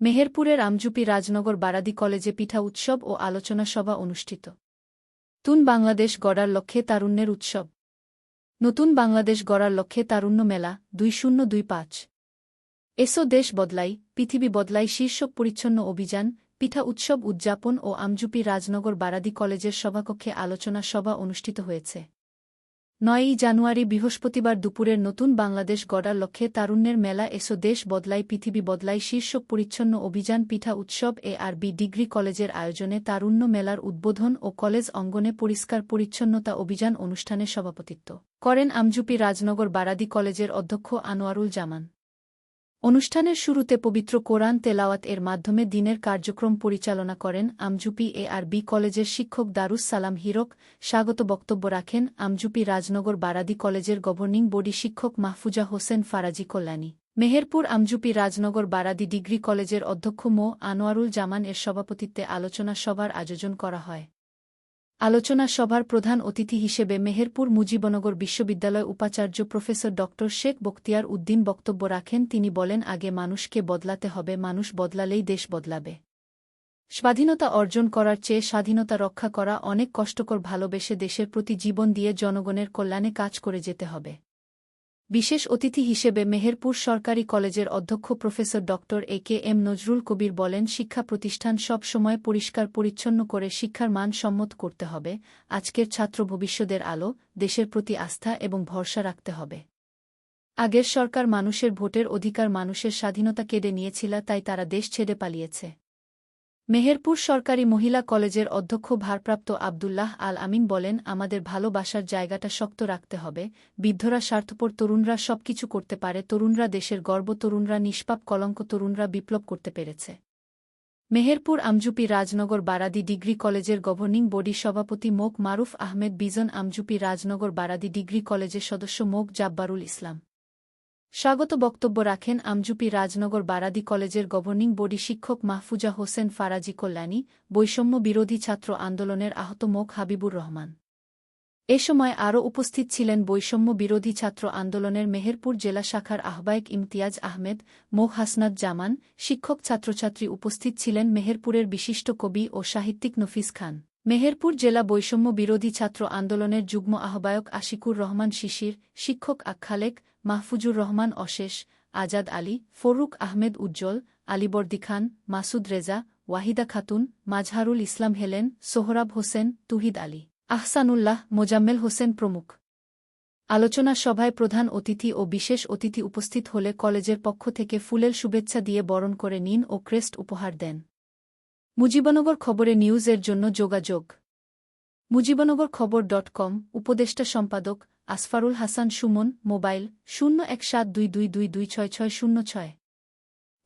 মেহেরপুরের আমজুপি রাজনগর বারাদি কলেজে পিঠা উৎসব ও আলোচনা সভা অনুষ্ঠিত। তুন বাংলাদেশ গড়ার লক্ষ্যে তারুণ্যের উৎসব। নতুন বাংলাদেশ গড়ার লক্ষ্যে তারুণ্য মেলা, দুই শূন্য, দুই পাঁচ। এসো দেশ বদলাই, পৃথিবী বদলাই শীর্ষক পরিচ্ছন্ন অভিযান, পিঠা উৎসব উদযাপন ও আমজুপি রাজনগর বারাদি কলেজের সভাকক্ষে আলোচনা সভা অনুষ্ঠিত হয়েছে। নয়ই জানুয়ারি বৃহস্পতিবার দুপুরের নতুন বাংলাদেশ গড়ার লক্ষ্যে তারুণ্যের মেলা এসো দেশ বদলাই পৃথিবী বদলাই শীর্ষক পরিচ্ছন্ন অভিযান, পিঠা উৎসব, এ আর বি ডিগ্রি কলেজের আয়োজনে তারুণ্য মেলার উদ্বোধন ও কলেজ অঙ্গনে পরিষ্কার পরিচ্ছন্নতা অভিযান অনুষ্ঠানে সভাপতিত্ব করেন আমজুপি রাজনগর বারাদি কলেজের অধ্যক্ষ আনোয়ারুল জামান। অনুষ্ঠানের শুরুতে পবিত্র কোরআন তেলাওয়াত এর মাধ্যমে দিনের কার্যক্রম পরিচালনা করেন আমজুপি এ আর বি কলেজের শিক্ষক দারুস সালাম হিরক। স্বাগত বক্তব্য রাখেন আমজুপি রাজনগর বারাদি কলেজের গভর্নিং বডি শিক্ষক মাহফুজা হোসেন ফারাজি কল্যাণী। মেহেরপুর আমজুপি রাজনগর বারাদি ডিগ্রি কলেজের অধ্যক্ষ মো আনোয়ারুল জামান এর সভাপতিত্বে আলোচনা সভার আয়োজন করা হয়। আলোচনা সভার প্রধান অতিথি হিসেবে মেহেরপুর মুজিবনগর বিশ্ববিদ্যালয় উপাচার্য প্রফেসর ড. শেখ বক্তিয়ার উদ্দিন বক্তব্য রাখেন। তিনি বলেন, আগে মানুষকে বদলাতে হবে, মানুষ বদলালেই দেশ বদলাবে। স্বাধীনতা অর্জন করার চেয়ে স্বাধীনতা রক্ষা করা অনেক কষ্টকর ভালোবেসে দেশের প্রতি জীবন দিয়ে জনগণের কল্যাণে কাজ করে যেতে হবে। বিশেষ অতিথি হিসেবে মেহেরপুর সরকারি কলেজের অধ্যক্ষ প্রফেসর ড এ কে এম নজরুল কবির বলেন, শিক্ষা প্রতিষ্ঠান সব সময় পরিষ্কার পরিচ্ছন্ন করে শিক্ষার মান সম্মত করতে হবে। আজকের ছাত্র ভবিষ্যতের আলো, দেশের প্রতি আস্থা এবং ভরসা রাখতে হবে। আগের সরকার মানুষের ভোটের অধিকার মানুষের স্বাধীনতা কেড়ে নিয়েছিল, তাই তারা দেশ ছেড়ে পালিয়েছে। মেহেরপুর সরকারি মহিলা কলেজের অধ্যক্ষ ভারপ্রাপ্ত আবদুল্লাহ আল আমিন বলেন, আমাদের ভালোবাসার জায়গাটা শক্ত রাখতে হবে। বৃদ্ধরা স্বার্থপর, তরুণরা সবকিছু করতে পারে। তরুণরা দেশের গর্ব, তরুণরা নিষ্পাপ, কলঙ্ক, তরুণরা বিপ্লব করতে পেরেছে। মেহেরপুর আমজুপি রাজনগর বারাদি ডিগ্রি কলেজের গভর্নিং বডি সভাপতি মোক মারুফ আহমেদ, বিজন আমজুপি রাজনগর বারাদি ডিগ্রি কলেজের সদস্য মোক জাব্বারুল ইসলাম। স্বাগত বক্তব্য রাখেন আমজুপি রাজনগর বারাদি কলেজের গভর্নিং বডি শিক্ষক মাহফুজা হোসেন ফারাজি কল্যাণী, বৈষম্য বিরোধী ছাত্র আন্দোলনের আহত মোখ হাবিবুর রহমান। এ সময় আরও উপস্থিত ছিলেন বৈষম্য বিরোধী ছাত্র আন্দোলনের মেহেরপুর জেলা শাখার আহ্বায়ক ইমতিয়াজ আহমেদ মোহ হাসনাত জামান, শিক্ষক ছাত্রছাত্রী উপস্থিত ছিলেন মেহেরপুরের বিশিষ্ট কবি ও সাহিত্যিক নফিস খান। মেহেরপুর জেলা বৈষম্য বিরোধী ছাত্র আন্দোলনের যুগ্ম আহ্বায়ক আশিকুর রহমান শিশির, শিক্ষক আখালেক মাহফুজুর রহমান অশেষ, আজাদ আলী, ফরুক আহমেদ উজ্জ্বল আলিবর্দি খান, মাসুদ রেজা, ওয়াহিদা খাতুন, মাজহারুল ইসলাম হেলেন, সোহরাব হোসেন, তুহিদ আলী, আহসানুল্লাহ মোজাম্মেল হোসেন প্রমুখ। আলোচনা সভায় প্রধান অতিথি ও বিশেষ অতিথি উপস্থিত হলে কলেজের পক্ষ থেকে ফুলের শুভেচ্ছা দিয়ে বরণ করে নিন ও ক্রেস্ট উপহার দেন। মুজিবনগর খবরে নিউজের জন্য যোগাযোগ। মুজিবনগর খবর ডট কম, উপদেষ্টা সম্পাদক আসফারুল হাসান সুমন, মোবাইল শূন্য এক সাত দুই দুই দুই দুই ছয় ছয় শূন্য ছয়।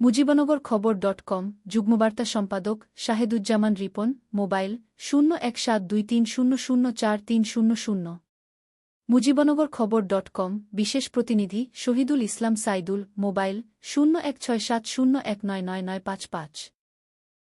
মুজিবনগর খবর ডট কম, যুগ্মবার্তা সম্পাদক শাহেদুজ্জামান রিপন, মোবাইল শূন্য এক সাত দুই তিন শূন্য শূন্য চার তিন শূন্য শূন্য। মুজিবনগর খবর ডট কম, বিশেষ প্রতিনিধি শহীদুল ইসলাম সাইদুল, মোবাইল শূন্য এক ছয় সাত শূন্য এক নয় নয় নয় পাঁচ পাঁচ।